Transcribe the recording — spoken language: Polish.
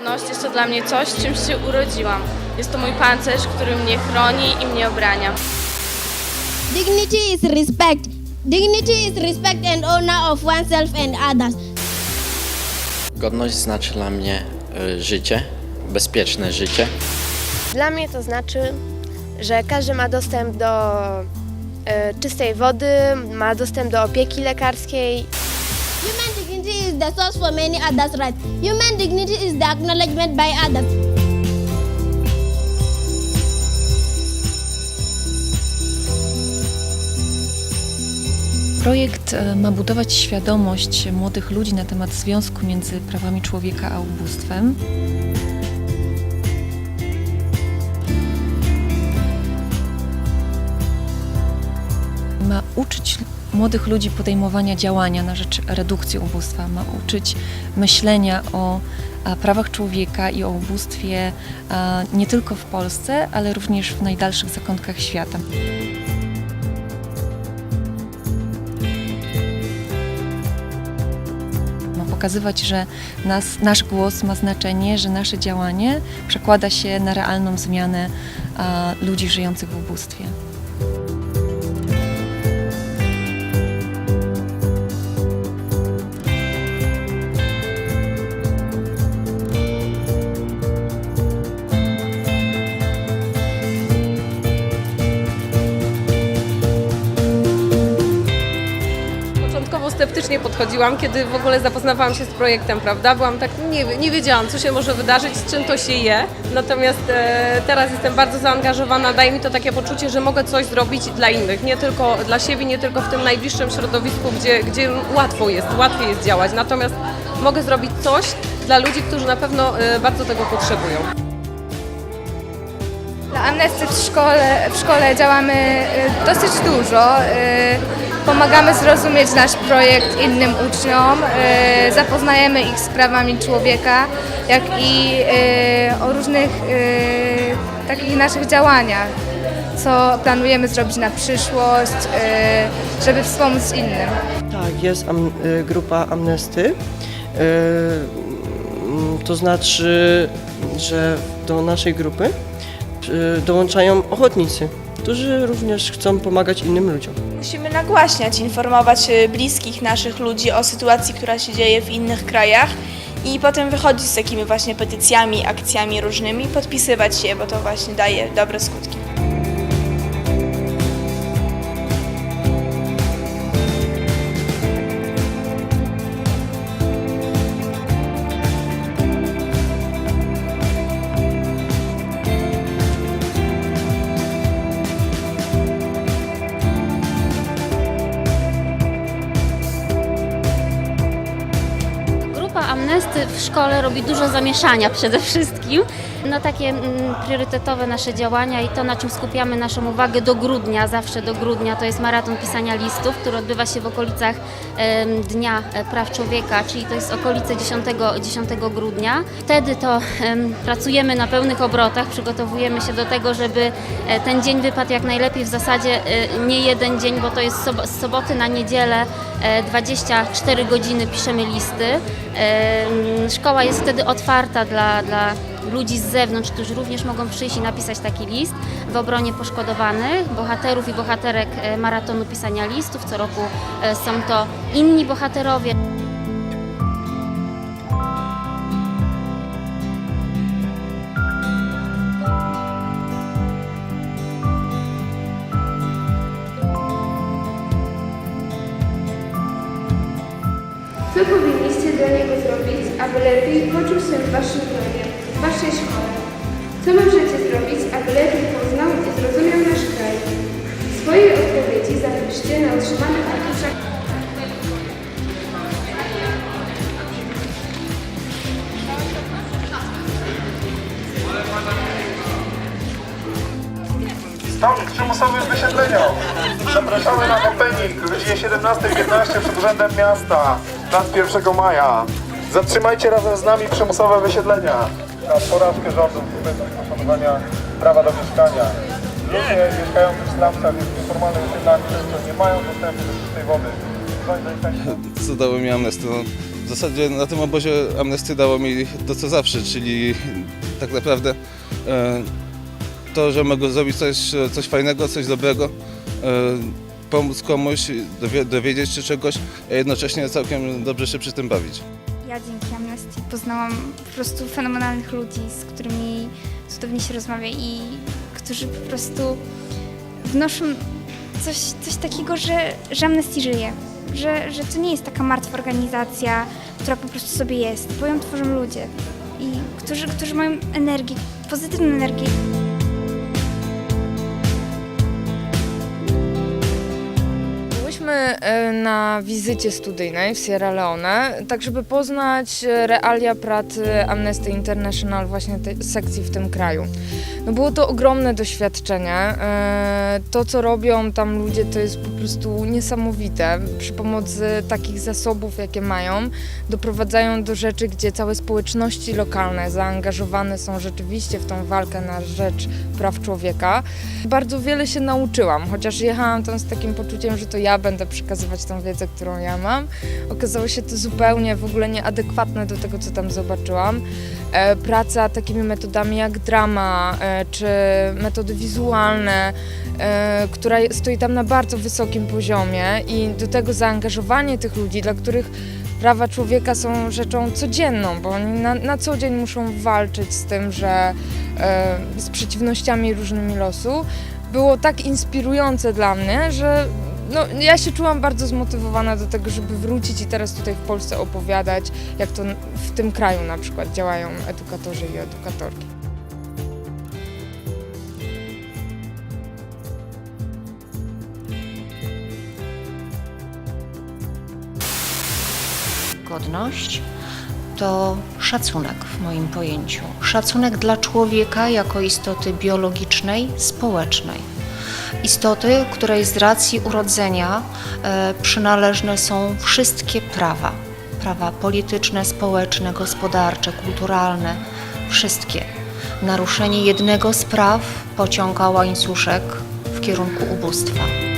Godność jest to dla mnie coś, z czym się urodziłam. Jest to mój pancerz, który mnie chroni i mnie obrania. Dignity is respect. Dignity is respect and honor of oneself and others. Godność znaczy dla mnie y, życie, bezpieczne życie. Dla mnie to znaczy, że każdy ma dostęp do e, czystej wody, ma dostęp do opieki lekarskiej. Human dignity is the source for many others' rights. Human dignity is the acknowledgement by others. Projekt e, ma budować świadomość młodych ludzi na temat związku między prawami człowieka a ubóstwem. Uczyć młodych ludzi podejmowania działania na rzecz redukcji ubóstwa, ma uczyć myślenia o prawach człowieka i o ubóstwie nie tylko w Polsce, ale również w najdalszych zakątkach świata. Pokazywać, że nas, nasz głos ma znaczenie, że nasze działanie przekłada się na realną zmianę a, ludzi żyjących w ubóstwie. Sceptycznie podchodziłam, kiedy w ogóle zapoznawałam się z projektem, prawda? Byłam tak, nie, nie wiedziałam, co się może wydarzyć, z czym to się je. Natomiast e, teraz jestem bardzo zaangażowana, daje mi to takie poczucie, że mogę coś zrobić dla innych, nie tylko dla siebie, nie tylko w tym najbliższym środowisku, gdzie, gdzie łatwo jest, łatwiej jest działać. Natomiast mogę zrobić coś dla ludzi, którzy na pewno e, bardzo tego potrzebują. Dla Amnesty w szkole, w szkole działamy y, dosyć dużo. y, Pomagamy zrozumieć nasz projekt innym uczniom, y, zapoznajemy ich z prawami człowieka, jak i y, o różnych y, takich naszych działaniach, co planujemy zrobić na przyszłość, żeby wspomóc innym. Tak, jest am, grupa Amnesty. Mm, to znaczy, że do naszej grupy dołączają ochotnicy, którzy również chcą pomagać innym ludziom. Musimy nagłaśniać, informować e, bliskich naszych ludzi o sytuacji, która się dzieje w innych krajach i potem wychodzić z takimi właśnie petycjami, akcjami różnymi, podpisywać się, bo to właśnie daje dobre skutki. W szkole robi dużo zamieszania przede wszystkim. No takie mm, priorytetowe nasze działania i to, na czym skupiamy naszą uwagę do grudnia, zawsze do grudnia, to jest maraton pisania listów, który odbywa się w okolicach Dnia e, Praw Człowieka, czyli to jest okolice 10, 10 grudnia. Wtedy to em, pracujemy na pełnych obrotach, przygotowujemy się do tego, żeby e, ten dzień wypadł jak najlepiej, w zasadzie e, nie jeden dzień, bo to jest z soboty na niedzielę e, 24 godziny piszemy listy. Szkoła jest wtedy otwarta dla, dla ludzi z zewnątrz, którzy również mogą przyjść i napisać taki list w obronie poszkodowanych, bohaterów i bohaterek e, maratonu pisania listów. Co roku e, są to inni bohaterowie. Co powinniście dla niego zrobić, aby lepiej poczuł się w waszym gronie, waszej szkole? Co możecie zrobić, aby lepiej poznał i zrozumiał nasz kraj? Swoje odpowiedzi zapiszcie na otrzymanych arkuszach. Stąd przymusowych wysiedlenia. Zapraszamy na opening o godzinie 17.15 przed urzędem miasta. Nad 1 maja. Zatrzymajcie razem z nami przymusowe wysiedlenia. Na porażkę rządu wobec poszanowania prawa do mieszkania. Ludzie mieszkający w slumsach jest nieformalnym wysiedlaniu często nie mają dostępu do czystej wody. Inspekcji. co dało mi Amnesty? No, zasadzie na tym obozie Amnesty dało mi to co zawsze, czyli tak naprawdę e, to, że mogę zrobić coś, coś fajnego, coś dobrego, e, pomóc komuś, dowie, dowiedzieć się czegoś, a jednocześnie całkiem dobrze się przy tym bawić. Ja dzięki poznałam po prostu fenomenalnych ludzi, z którymi cudownie się rozmawia i którzy po prostu wnoszą coś, coś takiego, że, że Amnesty żyje. Że, że to nie jest taka martwa organizacja, która po prostu sobie jest, bo ją tworzą ludzie, i którzy, którzy mają energię, pozytywną energię. Byłyśmy e, na wizycie studyjnej w Sierra Leone, tak żeby poznać e, realia pracy Amnesty International właśnie tej sekcji w tym kraju. No było to ogromne doświadczenie. E, To, co robią tam ludzie, to jest po prostu niesamowite. Przy pomocy takich zasobów, jakie mają, doprowadzają do rzeczy, gdzie całe społeczności lokalne zaangażowane są rzeczywiście w tą walkę na rzecz praw człowieka. Bardzo wiele się nauczyłam, chociaż jechałam tam z takim poczuciem, że to ja będę przekazywać tą wiedzę, którą ja mam. Okazało się to zupełnie w ogóle nieadekwatne do tego, co tam zobaczyłam. E, Praca takimi metodami jak drama e, czy metody wizualne, e, która stoi tam na bardzo wysokim poziomie i do tego zaangażowanie tych ludzi, dla których prawa człowieka są rzeczą codzienną, bo oni na, na co dzień muszą walczyć z tym, że z przeciwnościami różnymi losu, było tak inspirujące dla mnie, że no, ja się czułam bardzo zmotywowana do tego, żeby wrócić i teraz tutaj w Polsce opowiadać, jak to w tym kraju na przykład działają edukatorzy i edukatorki. Godność to szacunek w moim pojęciu. Szacunek dla człowieka jako istoty biologicznej, społecznej. Istoty, której z racji urodzenia e, przynależne są wszystkie prawa. Prawa polityczne, społeczne, gospodarcze, kulturalne, wszystkie. Naruszenie jednego z praw pociąga łańcuszek w kierunku ubóstwa.